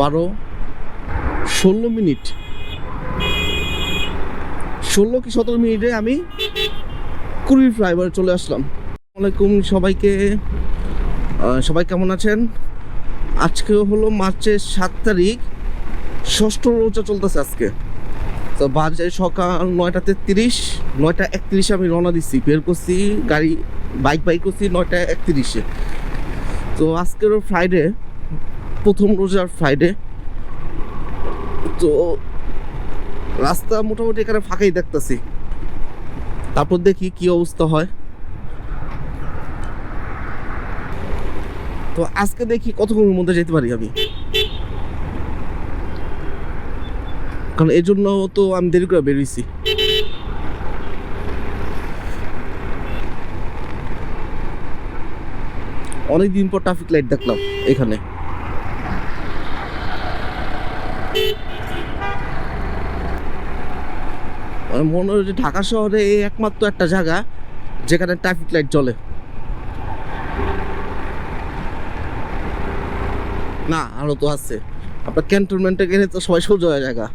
বারো, ষোলো মিনিট। ষোলো কি সতেরো মিনিটে আমি কুড়ি ফ্লাইওভারে চলে আসলাম। আসসালামাইকুম সবাইকে। সবাই কেমন আছেন? আজকে হলো মার্চের সাত তারিখ। ষষ্ঠ রোজা চলতেছে আজকে। তো বাজে সকাল নয়টা তেত্রিশ, নয়টা একত্রিশে আমি রওনা দিচ্ছি বের করছি, গাড়ি, বাইক বাইক করছি নয়টা একত্রিশে। তো আজকেরও ফ্রাইডে প্রথম রোজার ফ্রাইডে তো রাস্তা মোটামুটি এখানে ফাঁকাই দেখতেছি। তারপর দেখি কি অবস্থা হয়। তো আজকে দেখি কতক্ষণের মধ্যে যেতে পারি আমি। কারণ এই জন্য তো আমি দেরি করে বেরিয়েছি অনেক দিন পর ট্রাফিক লাইট দেখলাম এখানে আমার মনে হয় যে ঢাকা শহরে এই একমাত্র একটা জায়গা যেখানে ট্রাফিক লাইট জ্বলে। না, আরও তো আছে। আপনার ক্যান্টনমেন্টে গেলে তো সবাই সোজা হয়ে জায়গা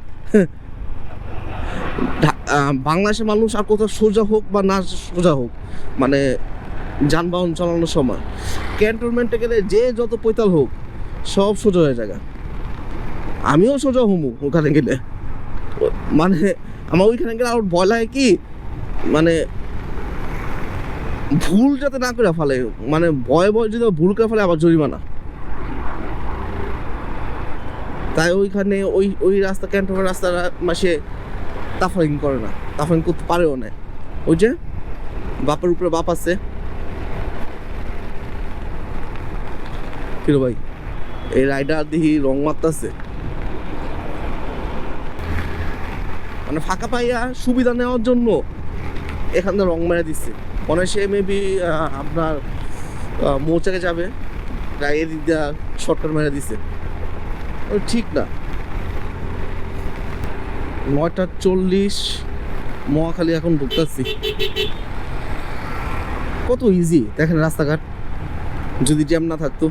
বাংলাদেশের মানুষ আর কোথাও সোজা হোক বা না সোজা হোক মানে যানবাহন চালানোর সময় ক্যান্টনমেন্টে গেলে যে যত পৈতাল হোক, সব সোজা হয়ে জায়গা আমিও সোজা হুমু ওখানে গেলে। মানে আমার ওইখানে গেলে আর ভয় লাগে কি মানে ভুল যাতে না করে ফেলে মানে ভয় ভয় যদি ভুল করে ফেলে আবার জরিমানা। তাই ওইখানে ওই ওই রাস্তা, ক্যান্টনমেন্ট রাস্তার মাসে তাফারিং করে না, তাফারিং করতে পারেও না। ওই যে বাপের উপরে বাপ আছে। কিরো ভাই, এই রাইডার দেখি রং মারতাছে। মানে ফাঁকা পাইয়া সুবিধা নেওয়ার জন্য এখান থেকে রং মেরে দিচ্ছে। মনে সে মেবি আপনার মৌচাকে যাবে এদিক দিয়ে শর্টকাট মেরে দিচ্ছে। ঠিক না। নয়টা চল্লিশ, মহাখালী এখন ঢুকতেছি। কত ইজি দেখেন রাস্তাঘাট। যদি জ্যাম না থাকতো।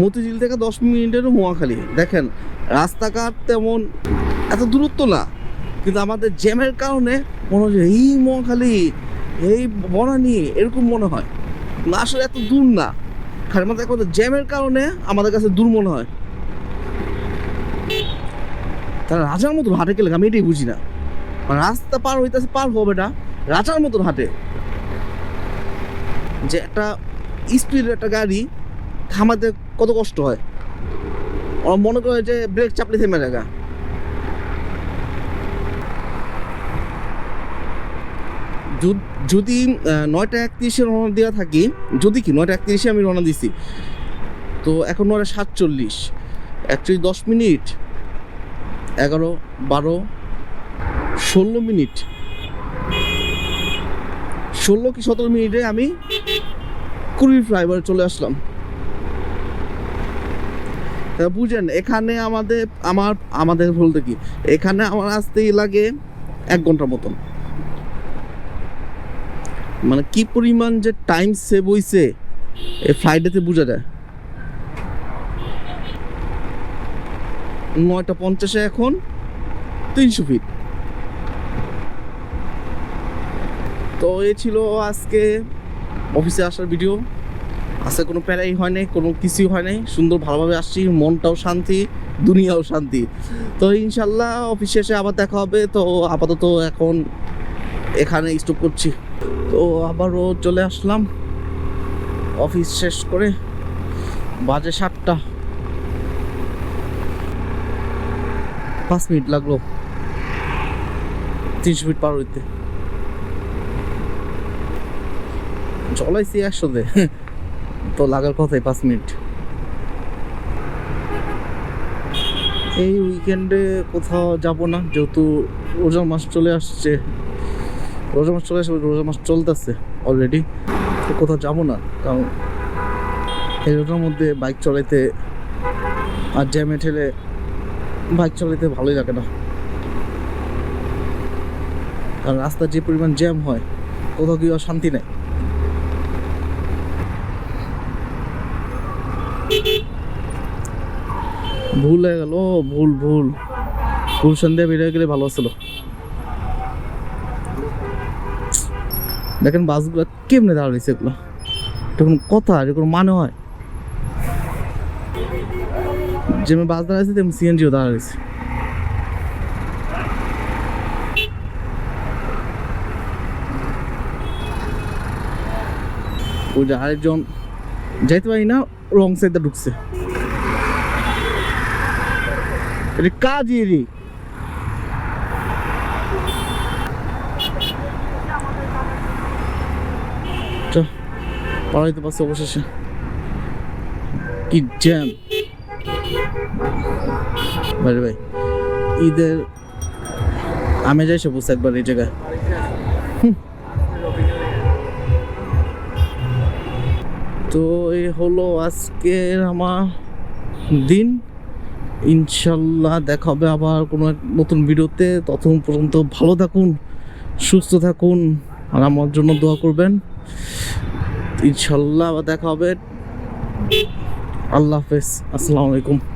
মতিঝিল থেকে দশ মিনিটেরও মোয়াখালী দেখেন, রাস্তাঘাট তেমন এত দূরত্ব না, কিন্তু আমাদের জ্যামের কারণে মনে যে এই মোয়াখালী এই বনানি, এরকম মনে হয়। না, আসলে এত দূর না। খালি আমাদের একমাত্র জ্যামের কারণে আমাদের কাছে দূর মনে হয়। তারা রাজার মতো হাটে গেলে আমি এটাই বুঝি না। মানে রাস্তা পার হইতেছে, পার হবে না রাজার মতন হাটে। যে একটা স্পিডের একটা গাড়ি থামাতে কত কষ্ট হয়? ওরা মনে করে যে ব্রেক চাপলে থেমে জায়গা যদি নয়টা একত্রিশে রওনা দেওয়া থাকি, যদি কি, নয়টা একত্রিশে আমি রওনা দিছি। তো এখন নয়টা সাতচল্লিশ। অ্যাকচুয়ালি দশ মিনিট, এগারো, বারো, ষোলো মিনিট। ষোলো কি সতেরো মিনিটে আমি কুড়ি ফ্লাইওভারে চলে আসলাম। বুঝেন, এখানে আমাদের, আমার, আমাদের বলতে কি, এখানে আমার আসতেই লাগে এক ঘণ্টার মতন। মানে কি পরিমাণ যে টাইম সেভ হইছে এই ফ্লাইটেতে বোঝা যায়। নয়টা পঞ্চাশে এখন তিনশো ফিট তো এ ছিল আজকে অফিসে আসার ভিডিও আজকে কোনো প্যারাই হয় নাই, কোনো কিছুই হয় নাই। সুন্দর ভালোভাবে আসছি, মনটাও শান্তি, দুনিয়াও শান্তি। তো ইনশাল্লাহ অফিস শেষে আবার দেখা হবে। তো আপাতত এখন এখানে স্টপ করছি। তো আবারও চলে আসলাম অফিস শেষ করে বাজে সাতটা। পাঁচ মিনিট লাগল। তিনশো ফিট পার হইতে। চলাইছি একসাথে। তো লাগার কথাই পাঁচ মিনিট। এই উইকেন্ডে কোথাও যাব না, যেহেতু রোজা মাস চলে আসছে। রোজা মাস চলে আসছে রোজা মাস চলতেছে অলরেডি তো কোথাও যাব না, কারণ এই রোজার মধ্যে বাইক চলাইতে আর জ্যামে ঠেলে বাইক চলাইতে ভালোই লাগে না। কারণ রাস্তার যে পরিমাণ জ্যাম হয়, কোথাও কি শান্তি নেই। ভুল হয়ে গেল ভুল ভুল। ভুল সন্ধ্যা বেরিয়ে গেলে ভালো ছিল দেখেন বাসগুলো কেমনে দাঁড়িয়েছে এগুলো। কোনো কথা এটা কোনো মানে হয়। যেমন বাস দাঁড়াইছে, তেমন সিএনজিও দাঁড়াইছে। ওই যে আরেকজন, যাইতে পারি না রং সাইডে ঢুকছে। এটা কাজ এরি চল পড়াইতে পারছে অবশেষে। কি জ্যাম ভাই, ঈদের আমি যাই সে বুঝতে একবার এই জায়গায়। তো এই হলো আজকের আমার দিন। ইনশাল্লাহ দেখা হবে আবার কোনো এক নতুন ভিডিওতে। ততক্ষণ পর্যন্ত ভালো থাকুন, সুস্থ থাকুন, আর আমার জন্য দোয়া করবেন। ইনশাল্লাহ আবার দেখা হবে। আল্লাহ হাফেজ। আসসালামু আলাইকুম।